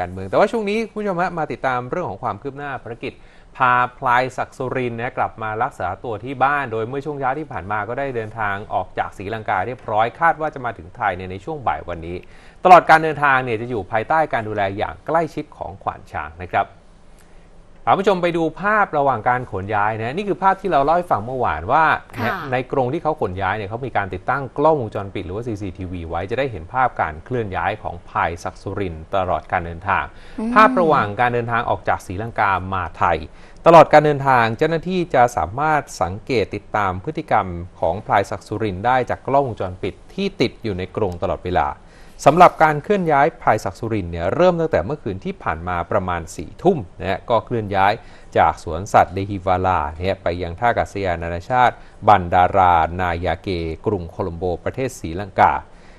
การเมือง แต่ว่าช่วงนี้คุณผู้ชมฮะมาติดตามเรื่องของความคืบหน้าภารกิจ พาพลายศักสุรินทร์นะกลับมารักษาตัวที่บ้าน โดยเมื่อช่วงเช้าที่ผ่านมาก็ได้เดินทางออกจากศรีลังกาเรียบร้อยคาดว่าจะมาถึงไทยเนี่ยในช่วงบ่ายวันนี้ ตลอดการเดินทางเนี่ยจะอยู่ภายใต้การดูแลอย่างใกล้ชิดของขวานช้างนะครับ พาคุณผู้ชมไปดูภาพระหว่างการขนย้ายนะนี่คือภาพที่เราเล่าให้ฟังเมื่อวานว่าค่ะเนี่ยในกรงที่เขาขนย้ายเนี่ยเขามีการติดตั้งกล้องวงจรปิดหรือว่า CCTV ไว้จะได้เห็นภาพการเคลื่อนย้ายของพายศักดิ์สุรินทร์ตลอดการเดินทาง ภาพระหว่างการเดินทางออกจากศรีลังกามาไทย ตลอดการเดินทางเจ้าหน้าที่จะสามารถสังเกตติดตามพฤติกรรมของพลายศักดิ์สุรินทร์ได้จากกล้องวงจรปิดที่ติดอยู่ในกรงตลอดเวลา สำหรับการเคลื่อนย้ายพลายศักสุรินเนี่ยเริ่มตั้งแต่เมื่อคืนที่ผ่านมาประมาณ4ี่ทุ่มนะฮะก็เคลื่อนย้ายจากสวนสัตว์เดฮิวาลาเนี่ยไปยังท่าอากาศยานนานาชาติ บันดารานายาเก กรุงโคลัมโบประเทศศรีลังกา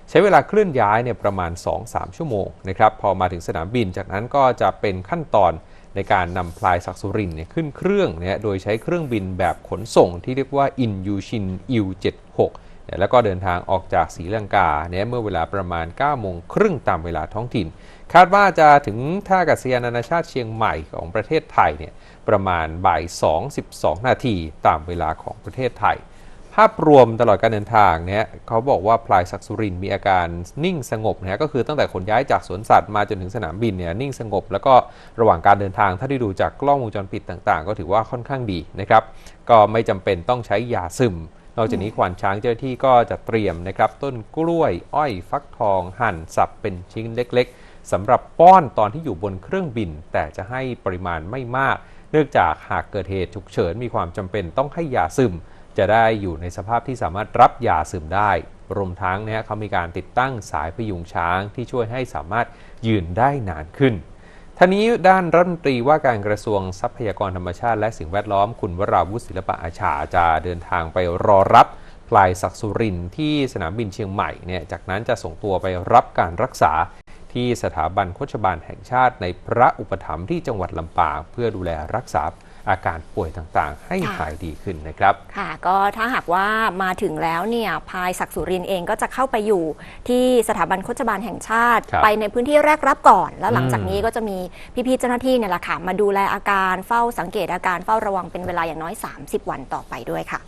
ใช้เวลาเคลื่อนย้ายเนี่ยประมาณ 2-3 ชั่วโมงนะครับพอมาถึงสนามบินจากนั้นก็จะเป็นขั้นตอนในการนำพลายศักสุรินเนี่ยขึ้นเครื่องเนี่ยโดยใช้เครื่องบินแบบขนส่งที่เรียกว่าอินยูชินอิว76 แล้วก็เดินทางออกจากศรีลังกาเนี่ยเมื่อเวลาประมาณ9โมงครึ่งตามเวลาท้องถิ่น คาดว่าจะถึงท่าอากาศยานนานาชาติเชียงใหม่ของประเทศไทยเนี่ยประมาณบ่าย2-12 นาทีตามเวลาของประเทศไทย ภาพรวมตลอดการเดินทางเนี่ยเขาบอกว่าพลายศักสุรินมีอาการนิ่งสงบนะก็คือตั้งแต่ขนย้ายจากสวนสัตว์มาจนถึงสนามบินเนี่ยนิ่งสงบ แล้วก็ระหว่างการเดินทางถ้าได้ดูจากกล้องวงจรปิดต่างๆ ก็ถือว่าค่อนข้างดีนะครับก็ไม่จำเป็นต้องใช้ยาซึม นอกจากนี้ควานช้างเจ้าหน้าที่ก็จะเตรียมนะครับต้นกล้วยอ้อยฟักทอง หั่นสับเป็นชิ้นเล็กๆสำหรับป้อนตอนที่อยู่บนเครื่องบิน แต่จะให้ปริมาณไม่มาก เนื่องจากหากเกิดเหตุฉุกเฉินมีความจำเป็นต้องให้ยาซึม จะได้อยู่ในสภาพที่สามารถรับยาซึมได้ รวมทั้งนะฮะเขามีการติดตั้งสายพยุงช้างที่ช่วยให้สามารถยืนได้นานขึ้น ท่านี้ด้านรัฐมนตรีว่าการกระทรวงทรัพยากรธรรมชาติ และสิ่งแวดล้อมคุณวราวุฒิศิลปะอาชาจะเดินทางไปรอรับพลายศักสุรินที่สนามบินเชียงใหม่เนี่ยจากนั้นจะส่งตัวไปรับการรักษาที่สถาบันโคชบาลแห่งชาติในพระอุปถัมภ์ที่จังหวัดลำปางเพื่อดูแลรักษา อาการป่วยต่างๆ ให้ค่ะหายดีขึ้นนะครับ ค่ะก็ถ้าหากว่ามาถึงแล้วเนี่ยพายศักดิ์สุรินทร์เองก็จะเข้าไปอยู่ที่สถาบันโฆษบาลแห่งชาติครับไปในพื้นที่แรกรับก่อน แล้วหลังจากอืมนี้ก็จะมีพี่ๆเจ้าหน้าที่เนี่ยแหละค่ะมาดูแลอาการเฝ้าสังเกตอาการเฝ้าระวังเป็นเวลาอย่างน้อย 30 วันต่อไปด้วยค่ะ